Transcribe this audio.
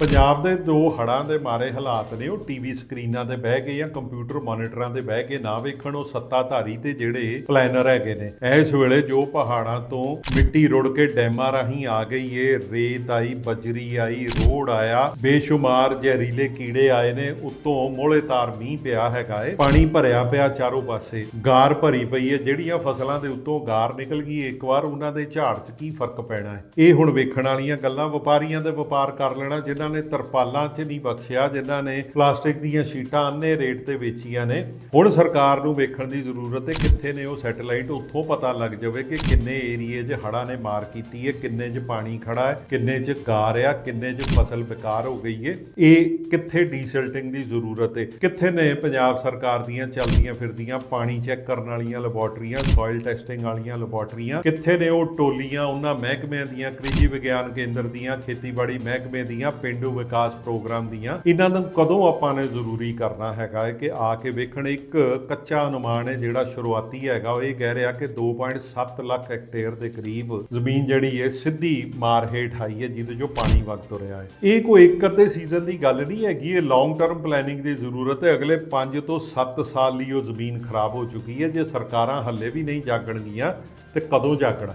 ਪੰਜਾਬ ਦੇ ਦੋ ਹੜਾਂ ਦੇ ਮਾਰੇ ਹਾਲਾਤ ਨੇ, ਉਹ ਟੀਵੀ ਸਕਰੀਨਾਂ ਤੇ ਬਹਿ ਕੇ ਜਾਂ ਕੰਪਿਊਟਰ ਮੋਨੀਟਰਾਂ ਤੇ ਬਹਿ ਕੇ ਨਾ ਵੇਖਣ, ਉਹ ਸੱਤਾਧਾਰੀ ਤੇ ਜਿਹੜੇ ਪਲੈਨਰ ਹੈਗੇ ਨੇ। ਇਸ ਵੇਲੇ ਜੋ ਪਹਾੜਾਂ ਤੋਂ ਮਿੱਟੀ ਰੁੜ ਕੇ ਡੈਮਾਂ ਰਾਹੀਂ ਆ ਗਈ ਏ, ਰੇਤ ਆਈ, ਬਜਰੀ ਆਈ, ਰੋੜ ਆਇਆ, ਬੇਸ਼ੁਮਾਰ ਜ਼ਹਿਰੀਲੇ ਕੀੜੇ ਆਏ ਨੇ, ਉੱਤੋਂ ਮੋਹਲੇਤਾਰ ਮੀਂਹ ਪਿਆ ਹੈਗਾ ਏ, ਪਾਣੀ ਭਰਿਆ ਪਿਆ ਚਾਰੋਂ ਪਾਸੇ। ਗਾਰ ਭਰੀ ਪਈ ਏ, ਜਿਹੜੀਆਂ ਫਸਲਾਂ ਦੇ ਉੱਤੋਂ ਗਾਰ ਨਿਕਲ ਗਈ ਇੱਕ ਵਾਰ ਉਹਨਾਂ ਦੇ ਝਾੜ 'ਚ ਕੀ ਫ਼ਰਕ ਪੈਣਾ ਹੈ ਇਹ ਹੁਣ ਵੇਖਣ ਵਾਲੀਆਂ ਗੱਲਾਂ, ਵਪਾਰੀਆਂ ਦੇ ਵਪਾਰ ਕਰ ਲੈਣਾ, ਜਿਨ੍ਹਾਂ ਨੇ ਤਰਪਾਲਾਂ 'ਚ ਨਹੀਂ ਬਖਸ਼ਿਆ, ਜਿਨ੍ਹਾਂ ਨੇ ਪਲਾਸਟਿਕ ਦੀਆਂ ਸ਼ੀਟਾਂ ਅੰਨੇ ਰੇਟ ਤੇ ਵੇਚੀਆਂ ਨੇ, ਹੁਣ ਸਰਕਾਰ ਨੂੰ ਵੇਖਣ ਦੀ ਜ਼ਰੂਰਤ ਹੈ ਕਿੱਥੇ ਨੇ ਉਹ ਸੈਟੇਲਾਈਟ, ਉੱਥੋਂ ਪਤਾ ਲੱਗ ਜਾਵੇ ਕਿ ਕਿੰਨੇ ਏਰੀਏ 'ਚ ਹੜ੍ਹਾਂ ਨੇ ਮਾਰ ਕੀਤੀ ਹੈ, ਕਿੰਨੇ 'ਚ ਪਾਣੀ ਖੜਾ ਹੈ, ਕਿੰਨੇ 'ਚ ਗਾਰ ਆ, ਕਿੰਨੇ 'ਚ ਫਸਲ ਬੇਕਾਰ ਹੋ ਗਈ ਹੈ। ਇਹ ਕਿੱਥੇ ਡੀਸਲਟਿੰਗ ਦੀ ਜ਼ਰੂਰਤ ਹੈ? ਕਿੱਥੇ ਨੇ ਪੰਜਾਬ ਸਰਕਾਰ ਦੀਆਂ ਚੱਲਦੀਆਂ ਫਿਰਦੀਆਂ ਪਾਣੀ ਚੈੱਕ ਕਰਨ ਵਾਲੀਆਂ ਲੈਬੋਰਟਰੀਆਂ, ਸੋਇਲ ਟੈਸਟਿੰਗ ਵਾਲੀਆਂ ਲੈਬੋਰਟਰੀਆਂ? ਕਿੱਥੇ ਨੇ ਉਹ ਟੋਲੀਆਂ, ਉਹਨਾਂ ਮਹਿਕਮਿਆਂ ਦੀਆਂ, ਕ੍ਰਿਸ਼ੀ ਵਿਗਿਆਨ ਕੇਂਦਰ ਦੀਆਂ, ਖੇਤੀਬਾੜੀ ਮਹਿਕਮੇ ਦੀਆਂ, ਪਿੰਡ ਵਿਕਾਸ ਪ੍ਰੋਗਰਾਮ ਦੀਆਂ। ਇਹਨਾਂ ਨੂੰ ਕਦੋਂ ਆਪਾਂ ਨੇ ਜ਼ਰੂਰੀ ਕਰਨਾ ਹੈਗਾ ਹੈ ਕਿ ਆ ਕੇ ਵੇਖਣ, ਇੱਕ ਕੱਚਾ ਅਨੁਮਾਨ ਹੈ ਜਿਹੜਾ ਸ਼ੁਰੂਆਤੀ ਹੈਗਾ, ਉਹ ਇਹ ਕਹਿ ਰਿਹਾ ਕਿ 2.7 ਲੱਖ ਹੈਕਟੇਅਰ ਦੇ ਕਰੀਬ ਜ਼ਮੀਨ ਜਿਹੜੀ ਹੈ, ਸਿੱਧੀ ਮਾਰ ਹੇਠ ਆਈ ਹੈ, ਜਿਹਦੇ ਚੋਂ ਪਾਣੀ ਵਗ ਤੁਰਿਆ ਹੈ। ਇਹ ਕੋਈ ਇੱਕ ਅੱਧੇ ਸੀਜ਼ਨ ਦੀ ਗੱਲ ਨਹੀਂ ਹੈਗੀ, ਇਹ ਲੌਂਗ ਟਰਮ ਪਲੈਨਿੰਗ ਦੀ ਜ਼ਰੂਰਤ ਹੈ। ਅਗਲੇ 5 ਤੋਂ 7 ਸਾਲ ਲਈ ਉਹ ਜ਼ਮੀਨ ਖਰਾਬ ਹੋ ਚੁੱਕੀ ਹੈ, ਜੇ ਸਰਕਾਰਾਂ ਹੱਲੇ ਵੀ ਨਹੀਂ ਜਾਗਣਗੀਆਂ, ਤੇ ਕਦੋਂ ਜਾਗਣਾ